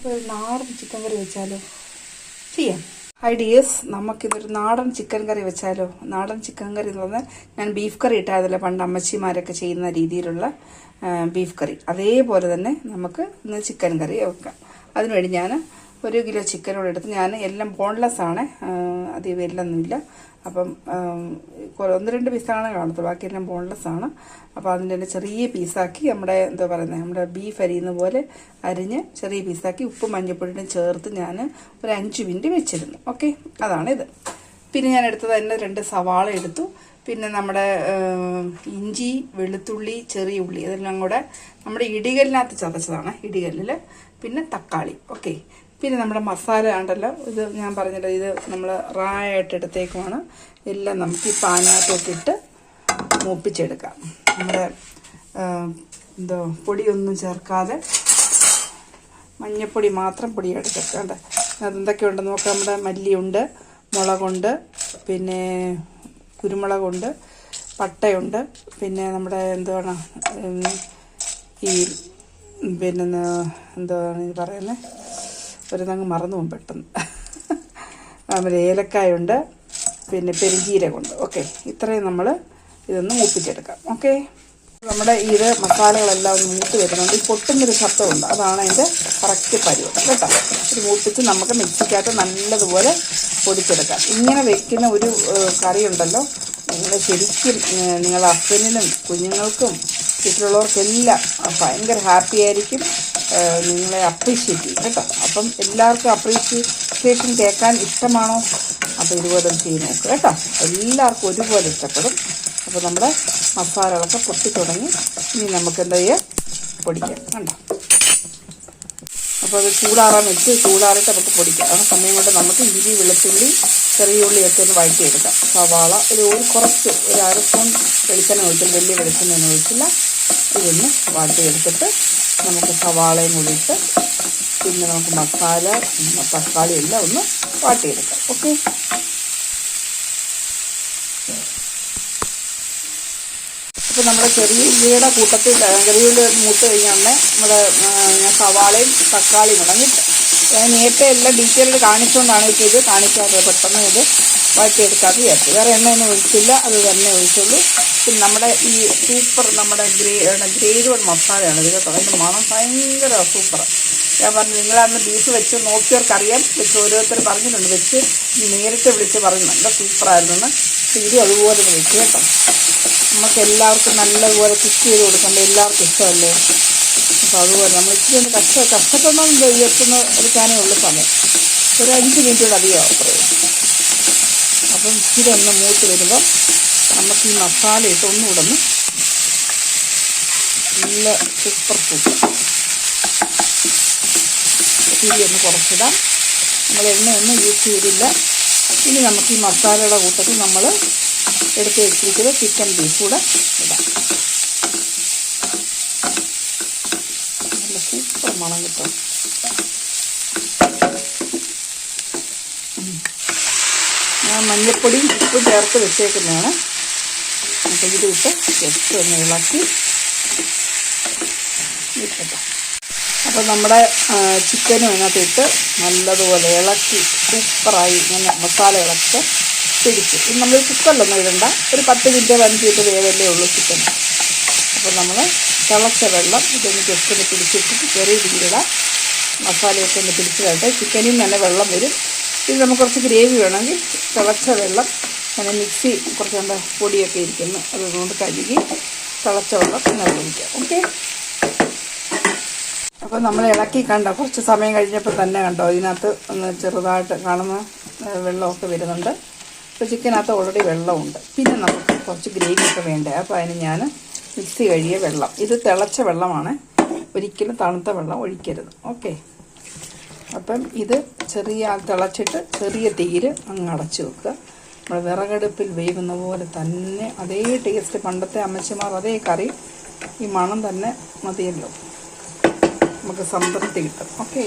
അപ്പോൾ ഒരു നാടൻ ചിക്കൻ കറി വെച്ചാലോ? ചെയ്യാം. ഹൈ ഡിയേഴ്സ് നമുക്കിതൊരു നാടൻ ചിക്കൻ കറി വെച്ചാലോ? നാടൻ ചിക്കൻ കറി എന്ന് പറഞ്ഞാൽ ഞാൻ ബീഫ് കറി ഇട്ടാതില്ല പണ്ട് അമ്മച്ചിമാരൊക്കെ ചെയ്യുന്ന രീതിയിലുള്ള ബീഫ് കറി അതേപോലെ തന്നെ നമുക്ക് ഇന്ന് ചിക്കൻ കറി വെക്കാം. അതിനുവേണ്ടി ഞാൻ ഒരു കിലോ ചിക്കനോട് എടുത്ത് ഞാൻ എല്ലാം ബോൺലെസ് ആണ്. അധികം എല്ലൊന്നുമില്ല അപ്പം ഒന്ന് രണ്ട് പീസാണ് കാണത്തുള്ളൂ. ബാക്കിയെല്ലാം ബോൺലെസ് ആണ്. അപ്പോൾ അതിന്റെ തന്നെ ചെറിയ പീസാക്കി നമ്മുടെ എന്താ പറയുന്നത് നമ്മുടെ ബീഫ് അരിയുന്ന പോലെ അരിഞ്ഞ് ചെറിയ പീസാക്കി ഉപ്പും മഞ്ഞപ്പൊടിയും ചേർത്ത് ഞാൻ ഒരു അഞ്ച് മിനിറ്റ് വെച്ചിരുന്നു. ഓക്കെ? അതാണിത് പിന്നെ ഞാൻ എടുത്തത് തന്നെ രണ്ട് സവാള എടുത്തു. പിന്നെ നമ്മുടെ ഇഞ്ചി വെളുത്തുള്ളി ചെറിയ ഉള്ളി. ഇതെല്ലാം കൂടെ നമ്മുടെ ഇടികല്ലിനകത്ത് ചതച്ചതാണ് ഇടികല്ലിൽ പിന്നെ തക്കാളി. ഓക്കെ? പിന്നെ നമ്മുടെ മസാല ഉണ്ടല്ലോ ഇത് ഞാൻ പറഞ്ഞല്ലോ ഇത് നമ്മൾ റായായിട്ട് എടുത്തേക്കുമാണ് എല്ലാം നമുക്ക് ഈ പാനിനകത്തോട്ട് ഇട്ട് മൂപ്പിച്ചെടുക്കാം. നമ്മുടെ എന്തോ പൊടിയൊന്നും ചേർക്കാതെ മഞ്ഞപ്പൊടി മാത്രം പൊടി അതെന്തൊക്കെ അതെന്തൊക്കെയുണ്ട് നോക്കാം നമ്മുടെ മല്ലിയുണ്ട് മുളകുണ്ട് പിന്നെ കുരുമുളകുണ്ട് പട്ടയുണ്ട് പിന്നെ നമ്മുടെ എന്താണ് ഈ പിന്നെ എന്താണ് ഇത് പറയുന്നത്? ഒരു തങ്ങ് മറന്നു പോകും പെട്ടെന്ന്. അതുപോലെ ഏലക്കായുണ്ട് പിന്നെ പെരുംജീരകമുണ്ട് ഓക്കെ ഇത്രയും നമ്മൾ ഇതൊന്ന് മൂപ്പിച്ചെടുക്കാം. ഓക്കെ? നമ്മുടെ ഇത് മസാലകളെല്ലാം ഒന്ന് മൂത്ത് വരുന്നുണ്ട്. ഈ പൊട്ടുന്നൊരു ശബ്ദമുണ്ട്. അതാണ് അതിന്റെ കറക്റ്റ് പരിവം കേട്ടോ? ഇത് മൂപ്പിച്ച് നമുക്ക് മിക്സിക്കകത്ത് നല്ലതുപോലെ പൊടിച്ചെടുക്കാം. ഇങ്ങനെ വെക്കുന്ന ഒരു കറി ഉണ്ടല്ലോ നിങ്ങൾ ശരിക്കും നിങ്ങളുടെ ഹസ്ബൻഡിനും കുഞ്ഞുങ്ങൾക്കും വീട്ടിലുള്ളവർക്കെല്ലാം ഭയങ്കര ഹാപ്പി ആയിരിക്കും. നിങ്ങളെ അപ്രീഷിയേറ്റ് ചെയ്യും കേട്ടോ. അപ്പം എല്ലാവർക്കും അപ്രീഷിയേഷൻ കേൾക്കാൻ ഇഷ്ടമാണോ? അപ്പോൾ ഇതുപോലെ ചെയ്ത് നോക്കുക കേട്ടോ. എല്ലാവർക്കും ഒരുപോലെ ഇഷ്ടപ്പെടും. അപ്പോൾ നമ്മുടെ മസാലകളൊക്കെ പൊട്ടി തുടങ്ങി. ഇനി നമുക്ക് എന്താ ചെയ്യുക പൊടിക്കാം. കണ്ടോ? അപ്പോൾ അത് ചൂടാറാൻ വെച്ച് ചൂടാറിയിട്ട് നമുക്ക് പൊടിക്കാം. ആ സമയം കൊണ്ട് നമുക്ക് ഇഞ്ചി വെളുത്തുള്ളി ചെറിയ ഉള്ളി ഒന്ന് വഴറ്റിയെടുക്കാം. സവാള ഒരു ഒരു കുറച്ച് ഒരു അര സ്പൂൺ വെളിച്ചെണ്ണ ഒഴിച്ചില്ല വലിയ വെളിച്ചെണ്ണ ഒന്നും ഒഴിച്ചില്ല. ഇതൊന്ന് വാട്ടിയെടുത്തിട്ട് നമുക്ക് സവാളയും കൂടി ഇട്ട് പിന്നെ നമുക്ക് മസാല തക്കാളി എല്ലാം ഒന്ന് വാട്ടിയെടുക്കാം ഓക്കെ? അപ്പോൾ നമ്മുടെ ചെറിയ ഉള്ളിയുടെ കൂട്ടത്തിൽ ചെറിയ ഉള്ളി മൂത്ത് കഴിഞ്ഞാൽ നമ്മുടെ സവാളയും തക്കാളിയും ഇട്ട് ഞാൻ നേരത്തെ എല്ലാം ഡീറ്റെയിൽഡ് കാണിച്ചുകൊണ്ടാണ് ഇത് കാണിക്കാറ് പെട്ടെന്ന് ഇത് വഴറ്റിയെടുക്കാതെ വിചാരിച്ചു. വേറെ എണ്ണയൊന്നും ഒഴിച്ചില്ല. അത് തന്നെ ഒഴിച്ചുള്ളൂ. പിന്നെ നമ്മുടെ ഈ സൂപ്പർ നമ്മുടെ ഗ്രേ ഗ്രേഡ് മസാലയാണ്. ഇത് കേട്ടോ അതിന്റെ മണം ഭയങ്കര സൂപ്പർ ഞാൻ പറഞ്ഞു നിങ്ങളന്ന് ബീഫ് വെച്ച് നോക്കിയവർക്കറിയാം. വെച്ച് ഓരോരുത്തർ പറഞ്ഞിട്ടുണ്ട്. വെച്ച് നേരിട്ട് വിളിച്ച് പറഞ്ഞു. നല്ല സൂപ്പറായിരുന്നു ഇത് അതുപോലെ ഒന്ന് വെച്ച് കേട്ടോ. നമുക്ക് എല്ലാവർക്കും നല്ലതുപോലെ കുക്ക് ചെയ്ത് കൊടുക്കണ്ടേ എല്ലാവർക്കും ഇഷ്ടമല്ലേ? അപ്പോൾ അതുപോലെ നമ്മൾ ഇച്ചിരി ഒന്ന് കഷ്ട കഷ്ടപ്പെടണം ഉയർത്തുന്ന എടുക്കാനേ ഉള്ളൂ സമയം. ഒരു അഞ്ച് മിനിറ്റോട് അധികമാവും പറയും അപ്പം ഇച്ചിരി ഒന്ന് മൂത്ത് വരുമ്പോൾ നമുക്ക് ഈ മസാല ഇട്ട് ഒന്നുകൂടെ ഒന്ന് നല്ല സൂപ്പർ സൂപ്പർ തിരി ഒന്ന് കുറച്ചിടാം. നമ്മൾ എണ്ണയൊന്നും യൂസ് ചെയ്തില്ല. ഇനി നമുക്ക് ഈ മസാലയുടെ കൂട്ടത്തിൽ നമ്മൾ എടുത്ത് വെച്ചിരിക്കുന്ന ചിക്കൻ പീസ് കൂടെ ഇടാം നല്ല സൂപ്പർ മണം കിട്ടും. ഞാൻ മഞ്ഞൾപ്പൊടിയും ഉപ്പും ചേർത്ത് വെച്ചേക്കുന്നതാണ്. അപ്പോൾ ഇത് ഇട്ട് ജസ്റ്റ് ഒന്ന് ഇളക്കി ഇട്ടട്ടോ. അപ്പോൾ നമ്മുടെ ചിക്കനും അതിനകത്ത് ഇട്ട് നല്ലതുപോലെ ഇളക്കി സൂപ്പറായി ഇങ്ങനെ മസാല ഇളക്കി പിടിച്ച്. ഇത് നമ്മൾ കുക്കറിലൊന്നും ഇടണ്ട. ഒരു പത്ത് മിനിറ്റ് പതിനഞ്ച് മിനിറ്റ് വേവല്ലേ ഉള്ളൂ ചിക്കൻ അപ്പോൾ നമ്മൾ തിളച്ച വെള്ളം ഇതൊന്ന് ജസ്റ്റ് ഒന്ന് പിടിച്ചിട്ടിട്ട് ചെറിയ രീതിയിലുള്ള മസാലയൊക്കെ ഒന്ന് പിടിച്ച് കഴിഞ്ഞാൽ ചിക്കനിൽ നല്ല വെള്ളം വരും. ഇത് നമുക്ക് കുറച്ച് ഗ്രേവി വേണമെങ്കിൽ തിളച്ച വെള്ളം അങ്ങനെ മിക്സി കുറച്ച് നമ്മുടെ പൊടിയൊക്കെ ഇരിക്കുന്നു. അതുകൊണ്ട് കഴുകി തിളച്ച വെള്ളം ഒഴിക്കാം. ഓക്കെ? അപ്പോൾ നമ്മൾ ഇളക്കി കണ്ടോ? കുറച്ച് സമയം കഴിഞ്ഞപ്പോൾ തന്നെ കണ്ടോ? ഇതിനകത്ത് ഒന്ന് ചെറുതായിട്ട് കാണുന്ന വെള്ളമൊക്കെ വരുന്നുണ്ട്. അപ്പോൾ ചിക്കനകത്ത് ഓൾറെഡി വെള്ളമുണ്ട്. പിന്നെ നമുക്ക് കുറച്ച് ഗ്രേവി ഒക്കെ വേണ്ടേ? അപ്പോൾ അതിന് ഞാൻ മിക്സി കഴിയ വെള്ളം. ഇത് തിളച്ച വെള്ളമാണ്. ഒരിക്കലും തണുത്ത വെള്ളം ഒഴിക്കരുത്. ഓക്കെ. അപ്പം ഇത് ചെറിയ തിളച്ചിട്ട് ചെറിയ തീയിൽ അങ്ങ് അടച്ചു വെക്കുക. നമ്മൾ വിറകടുപ്പിൽ വേവുന്ന പോലെ തന്നെ അതേ ടേസ്റ്റ് പണ്ടത്തെ അമ്മച്ചിമാർ അതേ കറി ഈ മണം തന്നെ മതിയല്ലോ. നമുക്ക് സംതൃപ്തി കിട്ടും. ഓക്കെ.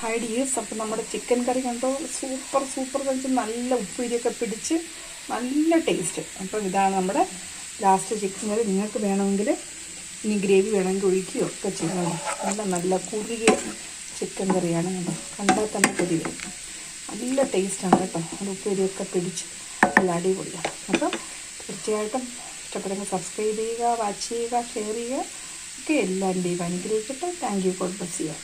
ഹൈ ഡിയേഴ്സ് അപ്പം നമ്മുടെ ചിക്കൻ കറി കണ്ടോ? സൂപ്പർ സൂപ്പർ കഴിച്ച് നല്ല ഉപ്പുരിയൊക്കെ പിടിച്ച് നല്ല ടേസ്റ്റ് അപ്പം ഇതാണ് നമ്മുടെ ലാസ്റ്റ് ചിക്കൻ കറി നിങ്ങൾക്ക് വേണമെങ്കിൽ ഇനി ഗ്രേവി വേണമെങ്കിൽ ഒഴിക്കുകയോ ഒക്കെ ചെയ്യണം നല്ല നല്ല കുറുകിയ ചിക്കൻ കറിയാണ് കണ്ടോ കണ്ടാൽ തന്നെ കൊതി നല്ല ടേസ്റ്റാണ് കേട്ടോ. അത് ഉപ്പേരിയൊക്കെ പിടിച്ച് നല്ല അടിപൊളിയാണ് അപ്പം തീർച്ചയായിട്ടും ഇഷ്ടപ്പെടുന്ന സബ്സ്ക്രൈബ് ചെയ്യുക വാച്ച് ചെയ്യുക ഷെയർ ചെയ്യുക. ഒക്കെ എല്ലാവരുടെയും അനുഗ്രഹിക്കട്ടെ. താങ്ക് യു ഗോഡ് ബ്ലസ് ചെയ്യുക